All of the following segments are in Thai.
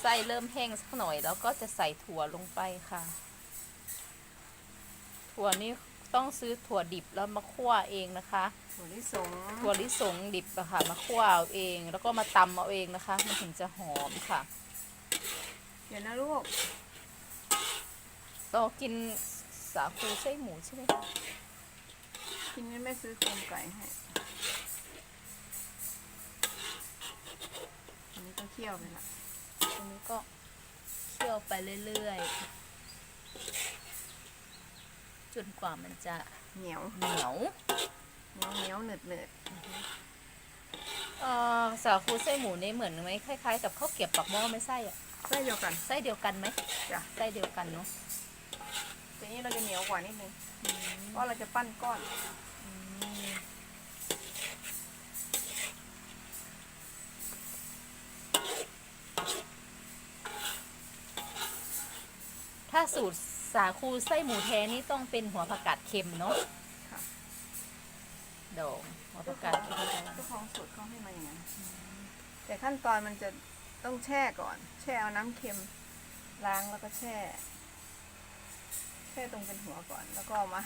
ไส้เริ่มแห้งสักหน่อย แล้วก็จะใส่ถั่วลงไปค่ะ ถั่วนี่ต้องซื้อถั่วดิบแล้วมาคั่วเองนะคะ ถั่วลิสงถั่วลิสงดิบอะค่ะ มาคั่วเอาเอง แล้วก็มาตำเอาเองนะคะ มันถึงจะหอมค่ะ เดี๋ยวนะลูกเรากินสาคูไส้หมูใช่ไหมคะกินงั้นแม่ซื้อโครงไก่ให้ อันนี้ก็เคี่ยวไปละ ตรงนี้ก็เคี่ยวไปเรื่อยๆ จนกว่ามันจะเหนียวเหนียวเหนียวเหนียวเหนืดเหนืดเอ่อสาคูไส้หมูนี่เหมือนไหมคล้ายๆ กับข้าวเกรี๊ยวปักหม้อไม่ไส้อะไส้เดียวกัน ไส้เดียวกันไหมจ้ะไส้เดียวกันเนาะทีนี้เราจะเหนียวกว่านิดนึงเพราะเราจะปั้นก้อนถ้า สูตรสาคูไส้หมูแท้นี่ต้องเป็นหัวผักกาดเค็มเนาะค่ะดองหัวผักกาดเค็มเจ้าของสูตรเขาให้มาอย่างนั้นแต่ขั้นตอนมันจะต้องแช่ก่อน แช่เอาน้ำเค็มล้างแล้วก็แช่ แช่ตรงเป็นหัวก่อน แล้วก็เอามา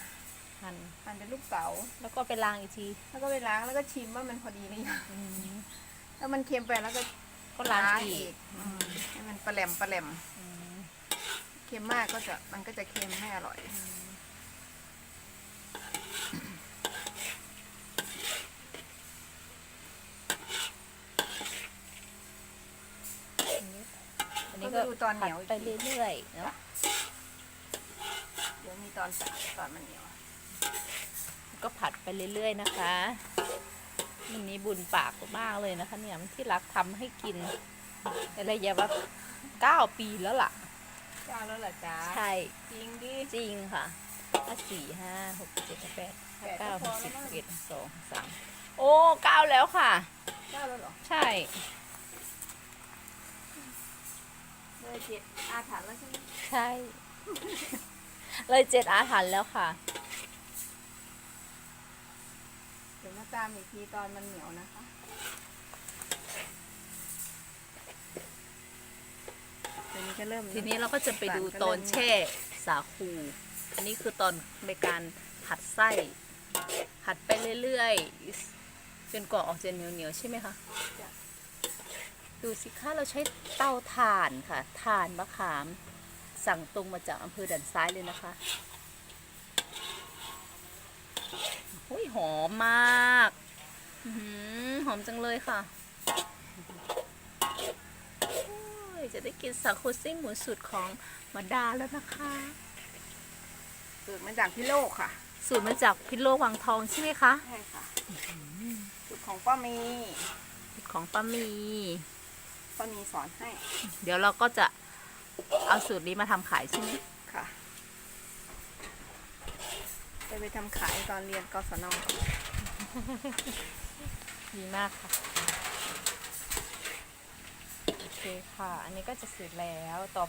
หั่นหั่นเป็นลูกเต๋าแล้วก็ไปล้างอีกทีแล้วก็ไปล้างแล้วก็ชิมว่ามันพอดีหรือยังอืมถ้ามันเค็มไปแล้วก็ก็ล้างอีกอืมให้มันปลาแหลมปลาแหลมอืม เค็มมากก็จะมันก็จะเค็มไม่อร่อย อันนี้ก็ก็ดูตอนเหนียวผัดไปเรื่อยๆเนาะเดี๋ยวมีตอนสายตอนมันเหนียว ก็ผัดไปเรื่อยๆนะคะมันนี้บุญปากมากเลยนะคะ เนี่ยที่รักทำให้กินอะไรอย่าว่าเก้าปีแล้วล่ะ เจ้าแล้วเหรอจ๊ะใช่จริงดิจริงค่ะห้าสี่ห้าหกเจ็ดแปดห้าเก้าหกสิบเอ็ดสองสามโอ้เก้าแล้วค่ะเจ้าแล้วเหรอใช่เลยเจ็ดอาถรรพ์แล้วใช่ไหมใช่ เลยเจ็ดอาถรรพ์แล้วค่ะเดี๋ยวมาตามอีกทีตอนมันเหนียวนะคะ เดี๋ยวนี้ก็เริ่มทีนี้เราก็จะไปดูตอนแช่สาคู อันนี้คือตอนในการผัดไส้ ผัดไปเรื่อยๆจนกว่าออกจะเหนียวๆใช่ไหมคะ ดูสิคะเราใช้เตาถ่านค่ะ ถ่านมะขาม สั่งตรงมาจากอำเภอด่านซ้ายเลยนะคะโอ้ยหอมมากอื้อหือหอมจังเลยค่ะโอ้ย จะได้กินสาคูซิ่งหมูสูตรของมาดาแล้วนะคะ สูตรมาจากพี่โลกค่ะ สูตรมาจากพิษโลกวังทองใช่ไหมคะใช่ค่ะ สูตรของป้ามี สูตรของป้ามี ป้ามีสอนให้ เดี๋ยวเราก็จะเอาสูตรนี้มาทำขายใช่ไหมค่ะไปไปทำขายตอนเรียนกศน ดีมากค่ะโอ เคค่ะ อันนี้ก็จะเสร็จแล้วต่อ